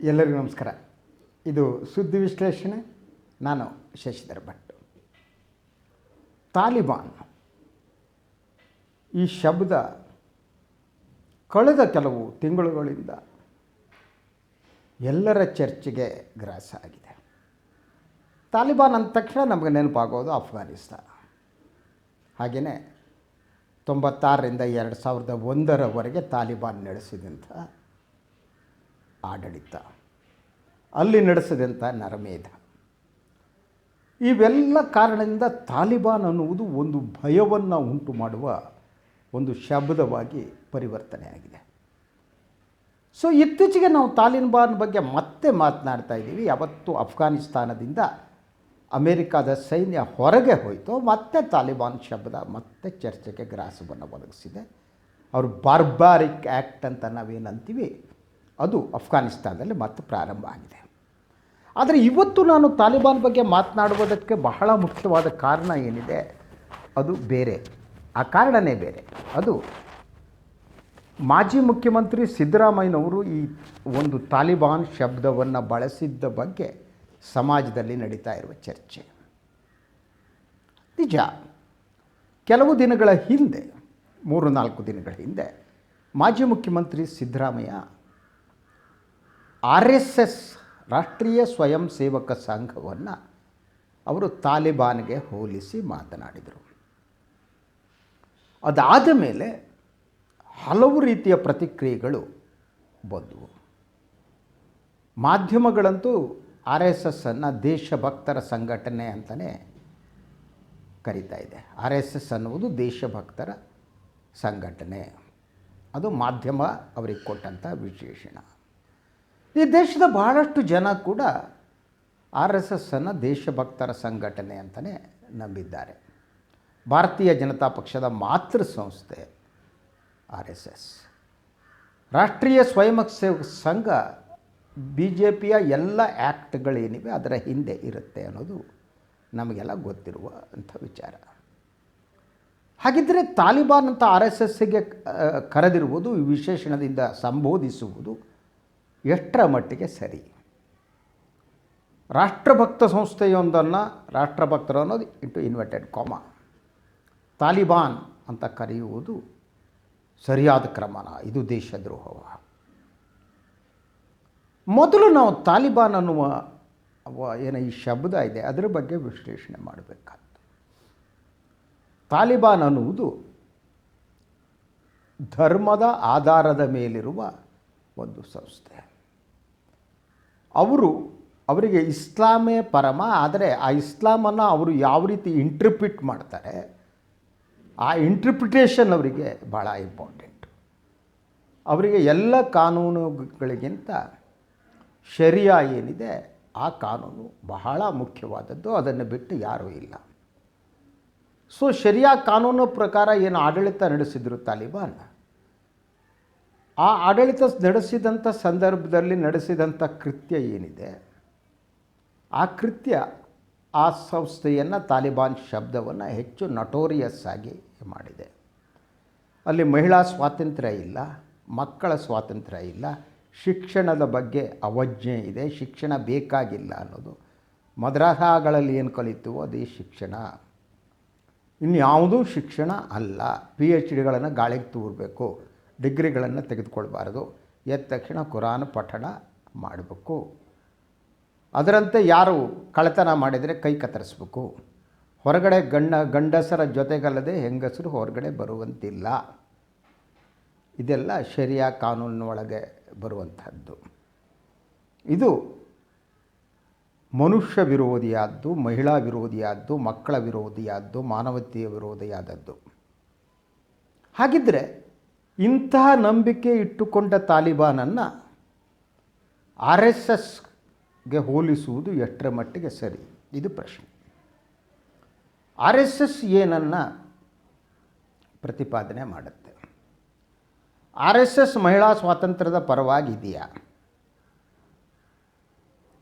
ಎಲ್ಲರಿಗೂ ನಮಸ್ಕಾರ. ಇದು ಸುದ್ದಿ ವಿಶ್ಲೇಷಣೆ, ನಾನು ಶಶಿಧರ್ ಭಟ್. ತಾಲಿಬಾನ್ ಈ ಶಬ್ದ ಕಳೆದ ಕೆಲವು ತಿಂಗಳುಗಳಿಂದ ಎಲ್ಲರ ಚರ್ಚೆಗೆ ಗ್ರಾಸ ಆಗಿದೆ. ತಾಲಿಬಾನ್ ಅಂದ ತಕ್ಷಣ ನಮಗೆ ನೆನಪಾಗೋದು ಅಫ್ಘಾನಿಸ್ತಾನ ಹಾಗೆಯೇ ತೊಂಬತ್ತಾರರಿಂದ ಎರಡು ಸಾವಿರದ ಒಂದರವರೆಗೆ ತಾಲಿಬಾನ್ ನಡೆಸಿದಂಥ ಆಡಳಿತ. ಅಲ್ಲಿ ನಡೆಸಿದಂಥ ನರಮೇಧ. ಇವೆಲ್ಲ ಕಾರಣದಿಂದ ತಾಲಿಬಾನ್ ಅನ್ನುವುದು ಒಂದು ಭಯವನ್ನು ಉಂಟು ಮಾಡುವ ಒಂದು ಶಬ್ದವಾಗಿ ಪರಿವರ್ತನೆಯಾಗಿದೆ ಸೊ ಇತ್ತೀಚೆಗೆ ನಾವು ತಾಲಿಬಾನ್ ಬಗ್ಗೆ ಮತ್ತೆ ಮಾತನಾಡ್ತಾ ಇದ್ದೀವಿ. ಯಾವತ್ತು ಅಫ್ಘಾನಿಸ್ತಾನದಿಂದ ಅಮೇರಿಕಾದ ಸೈನ್ಯ ಹೊರಗೆ ಹೋಯಿತು. ಮತ್ತೆ ತಾಲಿಬಾನ್ ಶಬ್ದ ಮತ್ತೆ ಚರ್ಚೆಗೆ ಗ್ರಾಸವನ್ನು ಒದಗಿಸಿದೆ. ಅವರು ಬಾರ್ಬಾರಿಕ್ ಆ್ಯಕ್ಟ್ ಅಂತ ನಾವೇನಂತೀವಿ? ಅದು ಅಫ್ಘಾನಿಸ್ತಾನದಲ್ಲಿ ಮತ್ತೆ ಪ್ರಾರಂಭ ಆಗಿದೆ. ಆದರೆ ಇವತ್ತು ನಾನು ತಾಲಿಬಾನ್ ಬಗ್ಗೆ ಮಾತನಾಡುವುದಕ್ಕೆ ಬಹಳ ಮುಖ್ಯವಾದ ಕಾರಣ ಏನಿದೆ? ಅದು ಬೇರೆ. ಆ ಕಾರಣನೇ ಬೇರೆ. ಅದು ಮಾಜಿ ಮುಖ್ಯಮಂತ್ರಿ ಸಿದ್ದರಾಮಯ್ಯನವರು ಈ ಒಂದು ತಾಲಿಬಾನ್ ಶಬ್ದವನ್ನು ಬಳಸಿದ್ದ ಬಗ್ಗೆ ಸಮಾಜದಲ್ಲಿ ನಡೀತಾ ಇರುವ ಚರ್ಚೆ. ನಿಜ. ಕೆಲವು ದಿನಗಳ ಹಿಂದೆ, ಮೂರು ನಾಲ್ಕು ದಿನಗಳ ಹಿಂದೆ ಮಾಜಿ ಮುಖ್ಯಮಂತ್ರಿ ಸಿದ್ದರಾಮಯ್ಯ ಆರ್ ಎಸ್ ಎಸ್ ರಾಷ್ಟ್ರೀಯ ಸ್ವಯಂ ಸೇವಕ ಸಂಘವನ್ನು ಅವರು ತಾಲಿಬಾನ್ಗೆ ಹೋಲಿಸಿ ಮಾತನಾಡಿದರು. ಅದಾದ ಮೇಲೆ ಹಲವು ರೀತಿಯ ಪ್ರತಿಕ್ರಿಯೆಗಳು ಬಂದವು. ಮಾಧ್ಯಮಗಳಂತೂ ಆರ್ ಎಸ್ ಎಸ್ಸನ್ನು ದೇಶಭಕ್ತರ ಸಂಘಟನೆ ಅಂತಲೇ ಕರೀತಾ ಇದೆ. ಆರ್ ಎಸ್ ಎಸ್ ಅನ್ನುವುದು ದೇಶಭಕ್ತರ ಸಂಘಟನೆ. ಅದು ಮಾಧ್ಯಮ ಅವರಿಗೆ ಕೊಟ್ಟಂಥ ವಿಶೇಷಣ. ಈ ದೇಶದ ಬಹಳಷ್ಟು ಜನ ಕೂಡ ಆರ್ ಎಸ್ ಎಸ್ಸನ್ನು ದೇಶಭಕ್ತರ ಸಂಘಟನೆ ಅಂತಲೇ ನಂಬಿದ್ದಾರೆ. ಭಾರತೀಯ ಜನತಾ ಪಕ್ಷದ ಮಾತೃ ಸಂಸ್ಥೆ ಆರ್ ಎಸ್ ಎಸ್. ರಾಷ್ಟ್ರೀಯ ಸ್ವಯಂ ಸೇವಕ ಸಂಘ ಬಿ ಜೆ ಪಿಯ ಎಲ್ಲ ಆ್ಯಕ್ಟ್ಗಳೇನಿವೆ ಅದರ ಹಿಂದೆ ಇರುತ್ತೆ ಅನ್ನೋದು ನಮಗೆಲ್ಲ ಗೊತ್ತಿರುವ ಅಂಥ ವಿಚಾರ. ಹಾಗಿದ್ದರೆ ತಾಲಿಬಾನ್ ಅಂತ ಆರ್ ಎಸ್ ಎಸ್ಗೆ ಕರೆದಿರುವುದು ವಿಶೇಷಣದಿಂದ ಸಂಬೋಧಿಸುವುದು ಎಷ್ಟರ ಮಟ್ಟಿಗೆ ಸರಿ? ರಾಷ್ಟ್ರಭಕ್ತ ಸಂಸ್ಥೆಯೊಂದನ್ನು ರಾಷ್ಟ್ರಭಕ್ತರು ಅನ್ನೋದು ಇಂಟು ಇನ್ವರ್ಟೆಡ್ ಕಾಮ ತಾಲಿಬಾನ್ ಅಂತ ಕರೆಯುವುದು ಸರಿಯಾದ ಕ್ರಮನ ಇದು ದೇಶದ್ರೋಹವ. ಮೊದಲು ನಾವು ತಾಲಿಬಾನ್ ಅನ್ನುವ ಏನು ಈ ಶಬ್ದ ಇದೆ, ಅದರ ಬಗ್ಗೆ ವಿಶ್ಲೇಷಣೆ ಮಾಡಬೇಕಾದ್ದು ತಾಲಿಬಾನ್ ಅನ್ನುವುದು ಧರ್ಮದ ಆಧಾರದ ಮೇಲಿರುವ ಒಂದು ಸಂಸ್ಥೆ ಅವರು, ಅವರಿಗೆ ಇಸ್ಲಾಮೇ ಪರಮ, ಆದರೆ ಆ ಇಸ್ಲಾಮನ್ನು ಅವರು ಯಾವ ರೀತಿ ಇಂಟ್ರಿಪಿಟ್ ಮಾಡ್ತಾರೆ, ಆ ಇಂಟ್ರಿಪಿಟೇಷನ್ ಅವರಿಗೆ ಭಾಳ ಇಂಪಾರ್ಟೆಂಟ್ ಅವರಿಗೆ ಎಲ್ಲ ಕಾನೂನುಗಳಿಗಿಂತ ಶರಿಯಾ ಏನಿದೆ, ಆ ಕಾನೂನು ಬಹಳ ಮುಖ್ಯವಾದದ್ದು, ಅದನ್ನು ಬಿಟ್ಟು ಯಾರೂ ಇಲ್ಲ. ಸೊ ಶರಿಯಾ ಕಾನೂನು ಪ್ರಕಾರ ಏನು ಆಡಳಿತ ನಡೆಸಿದರು ತಾಲಿಬಾನ್? ಆ ಆಡಳಿತ ನಡೆಸಿದಂಥ ಸಂದರ್ಭದಲ್ಲಿ ನಡೆಸಿದಂಥ ಕೃತ್ಯ ಏನಿದೆ? ಆ ಕೃತ್ಯ, ಆ ಸಂಸ್ಥೆಯನ್ನು ತಾಲಿಬಾನ್ ಶಬ್ದವನ್ನು ಹೆಚ್ಚು ನಟೋರಿಯಸ್ ಆಗಿ ಮಾಡಿದೆ. ಅಲ್ಲಿ ಮಹಿಳಾ ಸ್ವಾತಂತ್ರ್ಯ ಇಲ್ಲ, ಮಕ್ಕಳ ಸ್ವಾತಂತ್ರ್ಯ ಇಲ್ಲ, ಶಿಕ್ಷಣದ ಬಗ್ಗೆ ಅವಜ್ಞೆ ಇದೆ, ಶಿಕ್ಷಣ ಬೇಕಾಗಿಲ್ಲ ಅನ್ನೋದು. ಮದ್ರಾಸಾಗಳಲ್ಲಿ ಏನು ಕಲಿತು ಅದೇ ಶಿಕ್ಷಣ. ಇನ್ಯಾವುದೂ ಶಿಕ್ಷಣ ಅಲ್ಲ. ಪಿ ಎಚ್ ಡಿಗಳನ್ನು ಗಾಳಿಗೆ ತೂರಬೇಕು. ಡಿಗ್ರಿಗಳನ್ನು ತೆಗೆದುಕೊಳ್ಬಾರ್ದು. ಎದ್ದ ತಕ್ಷಣ ಕುರಾನ್ ಪಠಣ ಮಾಡಬೇಕು. ಅದರಂತೆ ಯಾರು ಕಳ್ಳತನ ಮಾಡಿದರೆ ಕೈ ಕತ್ತರಿಸ್ಬೇಕು. ಹೊರಗಡೆ ಗಂಡ, ಗಂಡಸರ ಜೊತೆಗಲ್ಲದೆ ಹೆಂಗಸರು ಹೊರಗಡೆ ಬರುವಂತಿಲ್ಲ. ಇದೆಲ್ಲ ಶರಿಯಾ ಕಾನೂನಿನೊಳಗೆ ಬರುವಂಥದ್ದು ಇದು ಮನುಷ್ಯ ವಿರೋಧಿಯಾದ್ದು, ಮಹಿಳಾ ವಿರೋಧಿಯಾದ್ದು, ಮಕ್ಕಳ ವಿರೋಧಿಯಾದ್ದು, ಮಾನವತೆಯ ವಿರೋಧಿಯಾದದ್ದು. ಹಾಗಿದ್ದರೆ ಇಂತಹ ನಂಬಿಕೆ ಇಟ್ಟುಕೊಂಡ ತಾಲಿಬಾನನ್ನು ಆರ್ ಎಸ್ ಎಸ್ಗೆ ಹೋಲಿಸುವುದು ಎಷ್ಟರ ಮಟ್ಟಿಗೆ ಸರಿ? ಇದು ಪ್ರಶ್ನೆ. ಆರ್ ಎಸ್ ಎಸ್ ಏನನ್ನು ಪ್ರತಿಪಾದನೆ ಮಾಡುತ್ತೆ? ಆರ್ ಎಸ್ ಎಸ್ ಮಹಿಳಾ ಸ್ವಾತಂತ್ರ್ಯದ ಪರವಾಗಿದೆಯಾ?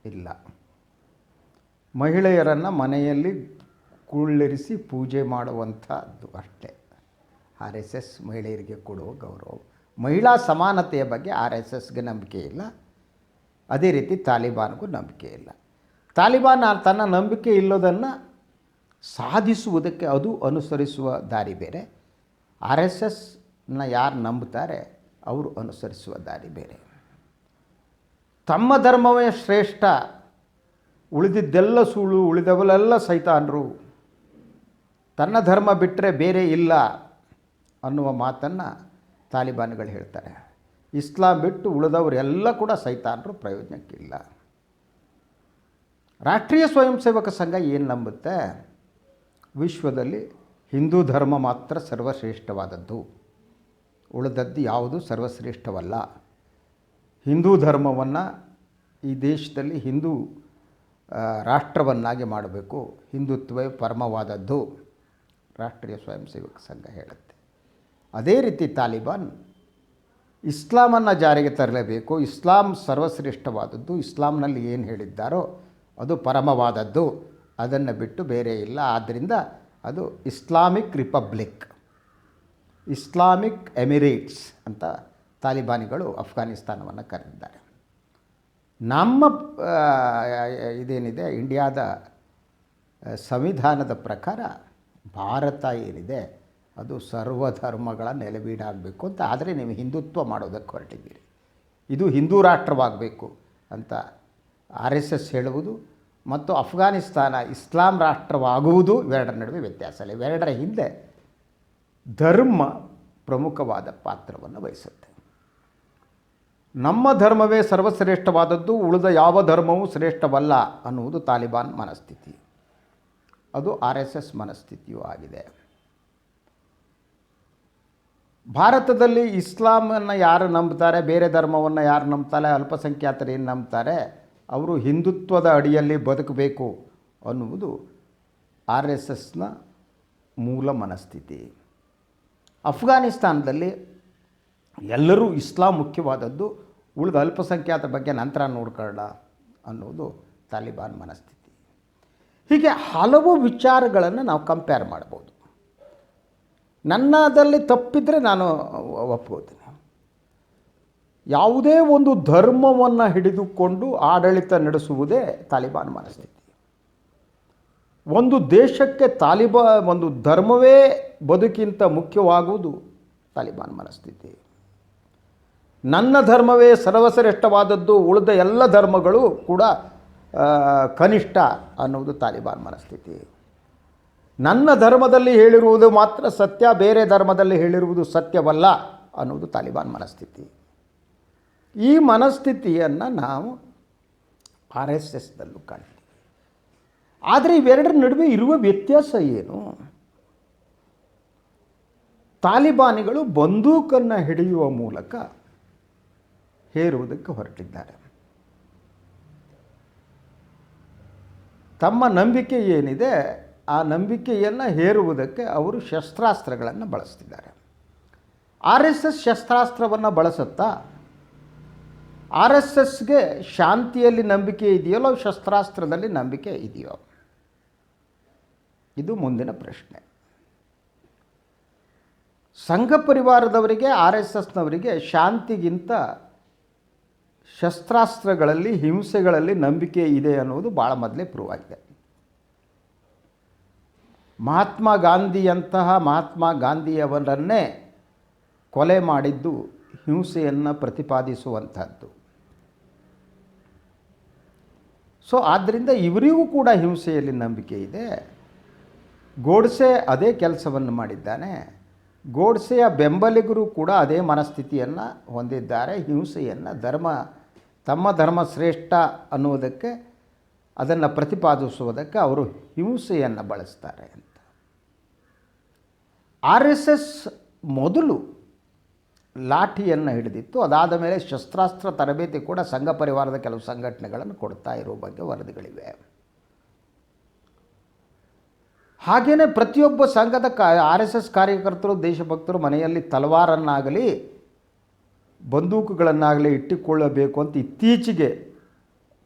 ಇಲ್ಲ. ಮಹಿಳೆಯರನ್ನು ಮನೆಯಲ್ಲಿ ಕುಳ್ಳಿರಿಸಿ ಪೂಜೆ ಮಾಡುವಂಥದ್ದು ಅಷ್ಟೇ. ಆರ್ ಎಸ್ ಎಸ್ ಮಹಿಳೆಯರಿಗೆ ಕೊಡುವ ಗೌರವ. ಮಹಿಳಾ ಸಮಾನತೆಯ ಬಗ್ಗೆ ಆರ್ ಎಸ್ ಎಸ್ಗೆ ನಂಬಿಕೆ ಇಲ್ಲ. ಅದೇ ರೀತಿ ತಾಲಿಬಾನ್ಗೂ ನಂಬಿಕೆ ಇಲ್ಲ. ತಾಲಿಬಾನ್ ತನ್ನ ನಂಬಿಕೆ ಇಲ್ಲೋದನ್ನು ಸಾಧಿಸುವುದಕ್ಕೆ ಅದು ಅನುಸರಿಸುವ ದಾರಿ ಬೇರೆ. ಆರ್ ಎಸ್ ಎಸ್ನ ಯಾರು ನಂಬುತ್ತಾರೆ ಅವರು ಅನುಸರಿಸುವ ದಾರಿ ಬೇರೆ. ತಮ್ಮ ಧರ್ಮವೇ ಶ್ರೇಷ್ಠ. ಉಳಿದಿದ್ದೆಲ್ಲ ಸುಳ್ಳು ಉಳಿದವಲೆಲ್ಲ ಸೈತಾನರು. ತನ್ನ ಧರ್ಮ ಬಿಟ್ಟರೆ ಬೇರೆ ಇಲ್ಲ. ಅನ್ನುವ ಮಾತನ್ನು ತಾಲಿಬಾನ್ಗಳು ಹೇಳ್ತಾರೆ. ಇಸ್ಲಾಂ ಬಿಟ್ಟು ಉಳಿದವರೆಲ್ಲ ಕೂಡ ಸೈತಾನರು, ಪ್ರಯೋಜನಕ್ಕಿಲ್ಲ. ರಾಷ್ಟ್ರೀಯ ಸ್ವಯಂ ಸೇವಕ ಸಂಘ ಏನು ನಂಬುತ್ತೆ? ವಿಶ್ವದಲ್ಲಿ ಹಿಂದೂ ಧರ್ಮ ಮಾತ್ರ ಸರ್ವಶ್ರೇಷ್ಠವಾದದ್ದು. ಉಳಿದದ್ದು ಯಾವುದು ಸರ್ವಶ್ರೇಷ್ಠವಲ್ಲ. ಹಿಂದೂ ಧರ್ಮವನ್ನು ಈ ದೇಶದಲ್ಲಿ ಹಿಂದೂ ರಾಷ್ಟ್ರವನ್ನಾಗಿ ಮಾಡಬೇಕು. ಹಿಂದುತ್ವವೇ ಪರಮವಾದದ್ದು. ರಾಷ್ಟ್ರೀಯ ಸ್ವಯಂ ಸೇವಕ ಸಂಘ ಹೇಳುತ್ತೆ. ಅದೇ ರೀತಿ ತಾಲಿಬಾನ್ ಇಸ್ಲಾಮನ್ನು ಜಾರಿಗೆ ತರಲೇಬೇಕು. ಇಸ್ಲಾಂ ಸರ್ವಶ್ರೇಷ್ಠವಾದದ್ದು. ಇಸ್ಲಾಂನಲ್ಲಿ ಏನು ಹೇಳಿದ್ದಾರೋ ಅದು ಪರಮವಾದದ್ದು. ಅದನ್ನು ಬಿಟ್ಟು ಬೇರೆ ಇಲ್ಲ. ಆದ್ದರಿಂದ ಅದು ಇಸ್ಲಾಮಿಕ್ ರಿಪಬ್ಲಿಕ್. ಇಸ್ಲಾಮಿಕ್ ಎಮಿರೇಟ್ಸ್ ಅಂತ ತಾಲಿಬಾನಿಗಳು ಅಫ್ಘಾನಿಸ್ತಾನವನ್ನು ಕರೆದಿದ್ದಾರೆ. ನಮ್ಮ ಇದೇನಿದೆ? ಇಂಡಿಯಾದ ಸಂವಿಧಾನದ ಪ್ರಕಾರ ಭಾರತ ಏನಿದೆ? ಅದು ಸರ್ವಧರ್ಮಗಳ ನೆಲೆಬೀಡಾಗಬೇಕು ಅಂತ ಆದರೆ ನೀವು ಹಿಂದುತ್ವ ಮಾಡೋದಕ್ಕೆ ಹೊರಟಿದ್ದೀರಿ. ಇದು ಹಿಂದೂ ರಾಷ್ಟ್ರವಾಗಬೇಕು ಅಂತ ಆರ್ ಎಸ್ ಎಸ್ ಹೇಳುವುದು ಮತ್ತು ಅಫ್ಘಾನಿಸ್ತಾನ ಇಸ್ಲಾಂ ರಾಷ್ಟ್ರವಾಗುವುದು ಇವೆರಡರ ನಡುವೆ ವ್ಯತ್ಯಾಸ ಇಲ್ಲ. ಇವೆರಡರ ಹಿಂದೆ ಧರ್ಮ ಪ್ರಮುಖವಾದ ಪಾತ್ರವನ್ನು ವಹಿಸುತ್ತೆ. ನಮ್ಮ ಧರ್ಮವೇ ಸರ್ವಶ್ರೇಷ್ಠವಾದದ್ದು, ಉಳಿದ ಯಾವ ಧರ್ಮವೂ ಶ್ರೇಷ್ಠವಲ್ಲ ಅನ್ನುವುದು ತಾಲಿಬಾನ್ ಮನಸ್ಥಿತಿ. ಅದು ಆರ್ ಎಸ್ ಎಸ್ ಮನಸ್ಥಿತಿಯೂ ಆಗಿದೆ. ಭಾರತದಲ್ಲಿ ಇಸ್ಲಾಮನ್ನು ಯಾರು ನಂಬ್ತಾರೆ, ಬೇರೆ ಧರ್ಮವನ್ನು ಯಾರು ನಂಬ್ತಾರೆ, ಅಲ್ಪಸಂಖ್ಯಾತರು ಏನು ನಂಬ್ತಾರೆ, ಅವರು ಹಿಂದುತ್ವದ ಅಡಿಯಲ್ಲಿ ಬದುಕಬೇಕು ಅನ್ನುವುದು ಆರ್ ಎಸ್ ಎಸ್ನ ಮೂಲ ಮನಸ್ಥಿತಿ. ಅಫ್ಘಾನಿಸ್ತಾನದಲ್ಲಿ ಎಲ್ಲರೂ ಇಸ್ಲಾಂ ಮುಖ್ಯವಾದದ್ದು, ಉಳಿದ ಅಲ್ಪಸಂಖ್ಯಾತ ಬಗ್ಗೆ ನಂತರ ನೋಡ್ಕೊಳ್ಳ ಅನ್ನೋದು ತಾಲಿಬಾನ್ ಮನಸ್ಥಿತಿ. ಹೀಗೆ ಹಲವು ವಿಚಾರಗಳನ್ನು ನಾವು ಕಂಪೇರ್ ಮಾಡ್ಬೋದು. ನನ್ನದಲ್ಲಿ ತಪ್ಪಿದರೆ ನಾನು ಒಪ್ಕೋತೀನಿ. ಯಾವುದೇ ಒಂದು ಧರ್ಮವನ್ನು ಹಿಡಿದುಕೊಂಡು ಆಡಳಿತ ನಡೆಸುವುದೇ ತಾಲಿಬಾನ್ ಮನಸ್ಥಿತಿ. ಒಂದು ದೇಶಕ್ಕೆ ತಾಲಿಬಾ, ಒಂದು ಧರ್ಮವೇ ಬದುಕಿಂತ ಮುಖ್ಯವಾಗುವುದು ತಾಲಿಬಾನ್ ಮನಸ್ಥಿತಿ. ನನ್ನ ಧರ್ಮವೇ ಸರ್ವಶ್ರೇಷ್ಠವಾದದ್ದು, ಉಳಿದ ಎಲ್ಲ ಧರ್ಮಗಳು ಕೂಡ ಕನಿಷ್ಠ ಅನ್ನುವುದು ತಾಲಿಬಾನ್ ಮನಸ್ಥಿತಿ. ನನ್ನ ಧರ್ಮದಲ್ಲಿ ಹೇಳಿರುವುದು ಮಾತ್ರ ಸತ್ಯ, ಬೇರೆ ಧರ್ಮದಲ್ಲಿ ಹೇಳಿರುವುದು ಸತ್ಯವಲ್ಲ ಅನ್ನುವುದು ತಾಲಿಬಾನ್ ಮನಸ್ಥಿತಿ. ಈ ಮನಸ್ಥಿತಿಯನ್ನು ನಾವು ಆರ್ ಎಸ್ ಎಸ್ದಲ್ಲೂ ಕಾಣ್ತೀವಿ. ಆದರೆ ಇವೆರಡರ ನಡುವೆ ಇರುವ ವ್ಯತ್ಯಾಸ ಏನು? ತಾಲಿಬಾನಿಗಳು ಬಂದೂಕನ್ನು ಹಿಡಿಯುವ ಮೂಲಕ ಹೇರುವುದಕ್ಕೆ ಹೊರಟಿದ್ದಾರೆ. ತಮ್ಮ ನಂಬಿಕೆ ಏನಿದೆ? ಆ ನಂಬಿಕೆಯನ್ನು ಹೇರುವುದಕ್ಕೆ ಅವರು ಶಸ್ತ್ರಾಸ್ತ್ರಗಳನ್ನು ಬಳಸ್ತಿದ್ದಾರೆ. ಆರ್ ಎಸ್ ಎಸ್ ಶಸ್ತ್ರಾಸ್ತ್ರವನ್ನು ಬಳಸುತ್ತಾ ಆರ್ ಎಸ್ ಎಸ್ಗೆ ಶಾಂತಿಯಲ್ಲಿ ನಂಬಿಕೆ ಇದೆಯಲ್ಲೋ ಶಸ್ತ್ರಾಸ್ತ್ರದಲ್ಲಿ ನಂಬಿಕೆ ಇದೆಯೋ? ಇದು ಮುಂದಿನ ಪ್ರಶ್ನೆ. ಸಂಘ ಪರಿವಾರದವರಿಗೆ, ಆರ್ ಎಸ್ ಎಸ್ನವರಿಗೆ ಶಾಂತಿಗಿಂತ ಶಸ್ತ್ರಾಸ್ತ್ರಗಳಲ್ಲಿ, ಹಿಂಸೆಗಳಲ್ಲಿ ನಂಬಿಕೆ ಇದೆ ಅನ್ನೋದು ಭಾಳ ಮೊದಲೇ ಪ್ರೂವ್ ಆಗಿದೆ. ಮಹಾತ್ಮ ಗಾಂಧಿಯಂತಹ ಮಹಾತ್ಮ ಗಾಂಧಿಯವರನ್ನೇ ಕೊಲೆ ಮಾಡಿದ್ದು ಹಿಂಸೆಯನ್ನು ಪ್ರತಿಪಾದಿಸುವಂಥದ್ದು. ಸೊ ಆದ್ದರಿಂದ ಇವರಿಗೂ ಕೂಡ ಹಿಂಸೆಯಲ್ಲಿ ನಂಬಿಕೆ ಇದೆ. ಗೋಡ್ಸೆ ಅದೇ ಕೆಲಸವನ್ನು ಮಾಡಿದ್ದಾನೆ. ಗೋಡ್ಸೆಯ ಬೆಂಬಲಿಗರು ಕೂಡ ಅದೇ ಮನಸ್ಥಿತಿಯನ್ನು ಹೊಂದಿದ್ದಾರೆ. ಹಿಂಸೆಯನ್ನು ಧರ್ಮ, ತಮ್ಮ ಧರ್ಮ ಶ್ರೇಷ್ಠ ಅನ್ನುವುದಕ್ಕೆ, ಅದನ್ನು ಪ್ರತಿಪಾದಿಸುವುದಕ್ಕೆ ಅವರು ಹಿಂಸೆಯನ್ನು ಬಳಸ್ತಾರೆ ಅಂತ. ಆರ್ ಎಸ್ ಎಸ್ ಮೊದಲು ಲಾಠಿಯನ್ನು ಹಿಡಿದಿತ್ತು. ಅದಾದ ಮೇಲೆ ಶಸ್ತ್ರಾಸ್ತ್ರ ತರಬೇತಿ ಕೂಡ ಸಂಘ ಪರಿವಾರದ ಕೆಲವು ಸಂಘಟನೆಗಳನ್ನು ಕೊಡ್ತಾ ಇರೋ ಬಗ್ಗೆ ವರದಿಗಳಿವೆ. ಹಾಗೆಯೇ ಪ್ರತಿಯೊಬ್ಬ ಸಂಘದ ಆರ್ ಎಸ್ ಎಸ್ ಕಾರ್ಯಕರ್ತರು, ದೇಶಭಕ್ತರು ಮನೆಯಲ್ಲಿ ತಲವಾರನ್ನಾಗಲಿ, ಬಂದೂಕುಗಳನ್ನಾಗಲಿ ಇಟ್ಟುಕೊಳ್ಳಬೇಕು ಅಂತ ಇತ್ತೀಚೆಗೆ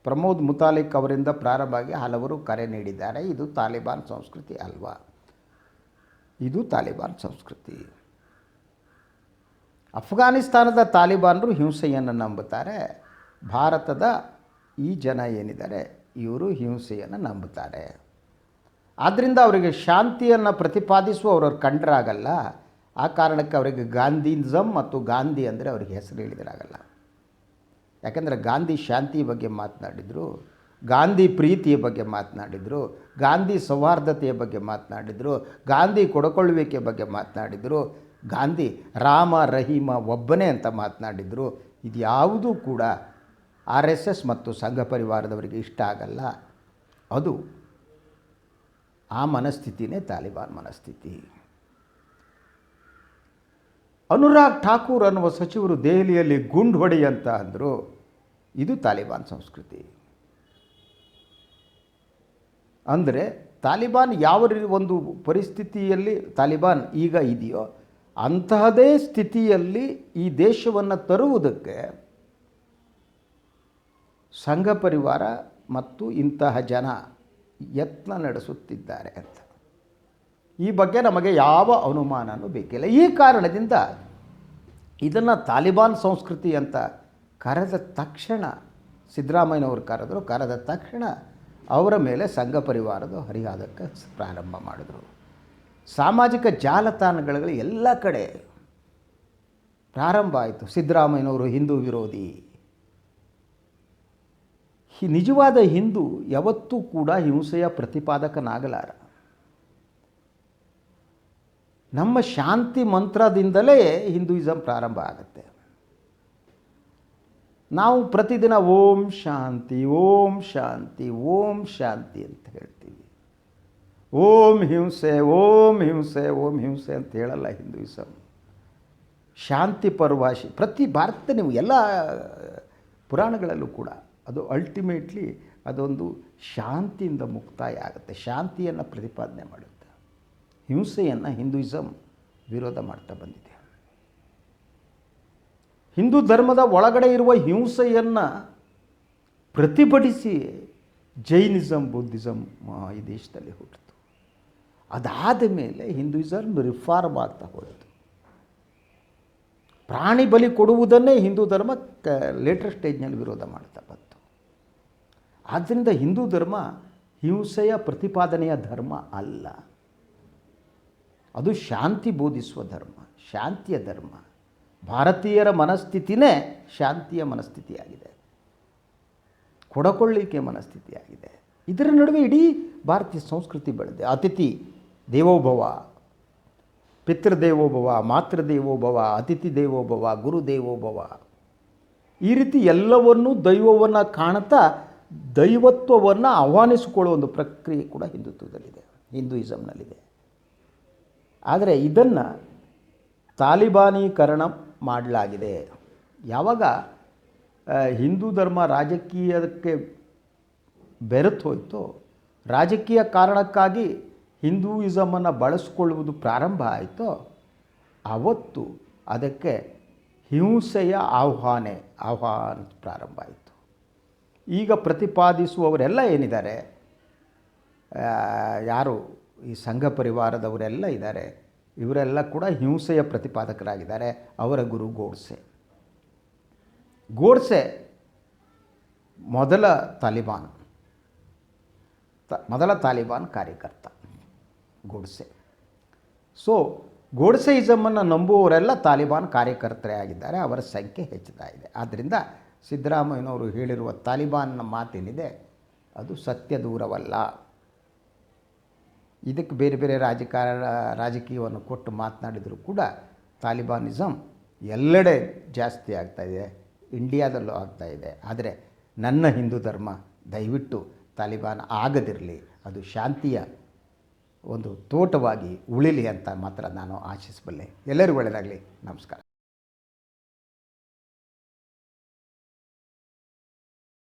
ಪ್ರಮೋದ್ ಮುತಾಲಿಕ್ ಅವರಿಂದ ಪ್ರಾರಂಭ ಆಗಿ ಹಲವರು ಕರೆ ನೀಡಿದ್ದಾರೆ. ಇದು ತಾಲಿಬಾನ್ ಸಂಸ್ಕೃತಿ ಅಲ್ವಾ? ಇದು ತಾಲಿಬಾನ್ ಸಂಸ್ಕೃತಿ. ಅಫ್ಘಾನಿಸ್ತಾನದ ತಾಲಿಬಾನರು ಹಿಂಸೆಯನ್ನು ನಂಬುತ್ತಾರೆ. ಭಾರತದ ಈ ಜನ ಏನಿದ್ದಾರೆ, ಇವರು ಹಿಂಸೆಯನ್ನು ನಂಬುತ್ತಾರೆ. ಆದ್ದರಿಂದ ಅವರಿಗೆ ಶಾಂತಿಯನ್ನು ಪ್ರತಿಪಾದಿಸುವ ಅವರು ಕಂಡ್ರಾಗಲ್ಲ. ಆ ಕಾರಣಕ್ಕೆ ಅವರಿಗೆ ಗಾಂಧಿಜಮ್ ಮತ್ತು ಗಾಂಧಿ ಅಂದರೆ ಅವ್ರಿಗೆ ಹೆಸರು ಹೇಳಿದರಾಗಲ್ಲ. ಯಾಕಂದರೆ ಗಾಂಧಿ ಶಾಂತಿ ಬಗ್ಗೆ ಮಾತನಾಡಿದರು. ಗಾಂಧಿ ಪ್ರೀತಿಯ ಬಗ್ಗೆ ಮಾತನಾಡಿದರು, ಗಾಂಧಿ ಸೌಹಾರ್ದತೆಯ ಬಗ್ಗೆ ಮಾತನಾಡಿದರು, ಗಾಂಧಿ ಕೊಡಕೊಳ್ಳುವಿಕೆ ಬಗ್ಗೆ ಮಾತನಾಡಿದರು, ಗಾಂಧಿ ರಾಮ ರಹೀಮ ಒಬ್ಬನೇ ಅಂತ ಮಾತನಾಡಿದರು. ಇದು ಯಾವುದೂ ಕೂಡ ಆರ್ ಎಸ್ ಎಸ್ ಮತ್ತು ಸಂಘ ಪರಿವಾರದವರಿಗೆ ಇಷ್ಟ ಆಗಲ್ಲ. ಅದು ಆ ಮನಸ್ಥಿತಿನೇ ತಾಲಿಬಾನ್ ಮನಸ್ಥಿತಿ. ಅನುರಾಗ್ ಠಾಕೂರ್ ಅನ್ನುವ ಸಚಿವರು ದೆಹಲಿಯಲ್ಲಿ ಗುಂಡ್ ಹೊಡೆಯಂತ ಅಂದರು. ಇದು ತಾಲಿಬಾನ್ ಸಂಸ್ಕೃತಿ. ಅಂದರೆ ತಾಲಿಬಾನ್ ಯಾವ ಒಂದು ಪರಿಸ್ಥಿತಿಯಲ್ಲಿ ತಾಲಿಬಾನ್ ಈಗ ಇದೆಯೋ ಅಂತಹದೇ ಸ್ಥಿತಿಯಲ್ಲಿ ಈ ದೇಶವನ್ನು ತರುವುದಕ್ಕೆ ಸಂಘ ಪರಿವಾರ ಮತ್ತು ಇಂತಹ ಜನ ಯತ್ನ ನಡೆಸುತ್ತಿದ್ದಾರೆ ಅಂತ. ಈ ಬಗ್ಗೆ ನಮಗೆ ಯಾವ ಅನುಮಾನನೂ ಬೇಕಿಲ್ಲ. ಈ ಕಾರಣದಿಂದ ಇದನ್ನು ತಾಲಿಬಾನ್ ಸಂಸ್ಕೃತಿ ಅಂತ ಕರೆದ ತಕ್ಷಣ ಸಿದ್ದರಾಮಯ್ಯನವರು ಕರೆದರು. ಕರೆದ ತಕ್ಷಣ ಅವರ ಮೇಲೆ ಸಂಘ ಪರಿವಾರದ ಹರಿಹಾದಕ್ಕೆ ಪ್ರಾರಂಭ ಮಾಡಿದರು. ಸಾಮಾಜಿಕ ಜಾಲತಾಣಗಳಲ್ಲಿ ಎಲ್ಲ ಕಡೆ ಪ್ರಾರಂಭ ಆಯಿತು. ಸಿದ್ದರಾಮಯ್ಯನವರು ಹಿಂದೂ ವಿರೋಧಿ. ನಿಜವಾದ ಹಿಂದೂ ಯಾವತ್ತೂ ಕೂಡ ಹಿಂಸೆಯ ಪ್ರತಿಪಾದಕನಾಗಲಾರ. ನಮ್ಮ ಶಾಂತಿ ಮಂತ್ರದಿಂದಲೇ ಹಿಂದೂಯಿಸಮ್ ಪ್ರಾರಂಭ ಆಗುತ್ತೆ. ನಾವು ಪ್ರತಿದಿನ ಓಂ ಶಾಂತಿ ಓಂ ಶಾಂತಿ ಓಂ ಶಾಂತಿ ಅಂತ ಹೇಳ್ತೀವಿ. ಓಂ ಹಿಂಸೆ ಓಂ ಹಿಂಸೆ ಓಂ ಹಿಂಸೆ ಅಂತ ಹೇಳಲ್ಲ ಹಿಂದೂಯಿಸಮ್ ಶಾಂತಿ ಪರ್ವಾಶಿ ಪ್ರತಿ ಭಾರತ ನೀವು ಎಲ್ಲ, ಪುರಾಣಗಳಲ್ಲೂ ಕೂಡ ಅದು ಅಲ್ಟಿಮೇಟ್ಲಿ ಅದೊಂದು ಶಾಂತಿಯಿಂದ ಮುಕ್ತಾಯ ಆಗುತ್ತೆ. ಶಾಂತಿಯನ್ನು ಪ್ರತಿಪಾದನೆ ಮಾಡುತ್ತೆ. ಹಿಂಸೆಯನ್ನು ಹಿಂದೂಯಿಸಮ್ ವಿರೋಧ ಮಾಡ್ತಾ ಬಂದಿದೆ. ಹಿಂದೂ ಧರ್ಮದ ಒಳಗಡೆ ಇರುವ ಹಿಂಸೆಯನ್ನು ಪ್ರತಿಭಟಿಸಿ ಜೈನಿಸಮ್ ಬುದ್ಧಿಸಮ್ ಈ ದೇಶದಲ್ಲಿ ಹುಟ್ಟಿತು ಅದಾದ ಮೇಲೆ ಹಿಂದೂಯಿಸಮ್ ರಿಫಾರ್ಮ್ ಆಗ್ತಾ ಹೋಯಿತು. ಪ್ರಾಣಿ ಬಲಿ ಕೊಡುವುದನ್ನೇ ಹಿಂದೂ ಧರ್ಮ ಕ ಲೇಟರ್ ಸ್ಟೇಜ್ನಲ್ಲಿ ವಿರೋಧ ಮಾಡ್ತಾ ಬಂತು. ಆದ್ದರಿಂದ ಹಿಂದೂ ಧರ್ಮ ಹಿಂಸೆಯ ಪ್ರತಿಪಾದನೆಯ ಧರ್ಮ ಅಲ್ಲ. ಅದು ಶಾಂತಿ ಬೋಧಿಸುವ ಧರ್ಮ, ಶಾಂತಿಯ ಧರ್ಮ. ಭಾರತೀಯರ ಮನಸ್ಥಿತಿನೇ ಶಾಂತಿಯ ಮನಸ್ಥಿತಿಯಾಗಿದೆ. ಕೊಡಕೊಳ್ಳಿಕೆ ಮನಸ್ಥಿತಿಯಾಗಿದೆ. ಇದರ ನಡುವೆ ಇಡೀ ಭಾರತೀಯ ಸಂಸ್ಕೃತಿ ಬೆಳೆದಿದೆ. ಅತಿಥಿ ದೇವೋಭವ ಪಿತೃದೇವೋಭವ ಮಾತೃದೇವೋಭವ ಅತಿಥಿ ದೇವೋಭವ ಗುರುದೇವೋಭವ ಈ ರೀತಿ ಎಲ್ಲವನ್ನೂ ದೈವವನ್ನು ಕಾಣುತ್ತಾ ದೈವತ್ವವನ್ನು ಆಹ್ವಾನಿಸಿಕೊಳ್ಳುವ ಒಂದು ಪ್ರಕ್ರಿಯೆ ಕೂಡ ಹಿಂದುತ್ವದಲ್ಲಿದೆ ಹಿಂದೂಯಿಸಮ್ನಲ್ಲಿದೆ ಆದರೆ ಇದನ್ನು ತಾಲಿಬಾನೀಕರಣ ಮಾಡಲಾಗಿದೆ. ಯಾವಾಗ ಹಿಂದೂ ಧರ್ಮ ರಾಜಕೀಯಕ್ಕೆ ಬೆರೆತು ಹೋಯಿತು, ರಾಜಕೀಯ ಕಾರಣಕ್ಕಾಗಿ ಹಿಂದೂಯಿಸಮನ್ನು ಬಳಸಿಕೊಳ್ಳುವುದು ಪ್ರಾರಂಭ ಆಯಿತೋ, ಅವತ್ತು ಅದಕ್ಕೆ ಹಿಂಸೆಯ ಆಹ್ವಾನೆ, ಆಹ್ವಾನ ಪ್ರಾರಂಭ ಆಯಿತು. ಈಗ ಪ್ರತಿಪಾದಿಸುವವರೆಲ್ಲ ಏನಿದ್ದಾರೆ? ಯಾರು ಈ ಸಂಘ ಪರಿವಾರದವರೆಲ್ಲ ಇದ್ದಾರೆ? ಇವರೆಲ್ಲ ಕೂಡ ಹಿಂಸೆಯ ಪ್ರತಿಪಾದಕರಾಗಿದ್ದಾರೆ. ಅವರ ಗುರು ಗೋಡ್ಸೆ. ಗೋಡ್ಸೆ ಮೊದಲ ತಾಲಿಬಾನ್. ತ- ಮೊದಲ ತಾಲಿಬಾನ್ ಕಾರ್ಯಕರ್ತ ಗೋಡ್ಸೆ. ಸೊ ಗೋಡ್ಸೆಯಿಸಮನ್ನು ನಂಬುವವರೆಲ್ಲ ತಾಲಿಬಾನ್ ಕಾರ್ಯಕರ್ತರೇ ಆಗಿದ್ದಾರೆ. ಅವರ ಸಂಖ್ಯೆ ಹೆಚ್ಚುತ್ತಾ ಇದೆ. ಆದ್ದರಿಂದ ಸಿದ್ದರಾಮಯ್ಯನವರು ಹೇಳಿರುವ ತಾಲಿಬಾನ್ನ ಮಾತೇನಿದೆ, ಅದು ಸತ್ಯ ದೂರವಲ್ಲ. ಇದಕ್ಕೆ ಬೇರೆ ಬೇರೆ ರಾಜಕಾರ, ರಾಜಕೀಯವನ್ನು ಕೊಟ್ಟು ಮಾತನಾಡಿದರೂ ಕೂಡ ತಾಲಿಬಾನಿಸಮ್ ಎಲ್ಲೆಡೆ ಜಾಸ್ತಿ ಆಗ್ತಾ ಇದೆ, ಇಂಡಿಯಾದಲ್ಲೂ ಆಗ್ತಾ ಇದೆ. ಆದರೆ ನನ್ನ ಹಿಂದೂ ಧರ್ಮ ದಯವಿಟ್ಟು ತಾಲಿಬಾನ್ ಆಗದಿರಲಿ, ಅದು ಶಾಂತಿಯ ಒಂದು ತೋಟವಾಗಿ ಉಳಿಲಿ ಅಂತ ಮಾತ್ರ ನಾನು ಆಶಿಸಬಲ್ಲೆ. ಎಲ್ಲರಿಗೂ ಒಳ್ಳೆಯದಾಗಲಿ. ನಮಸ್ಕಾರ.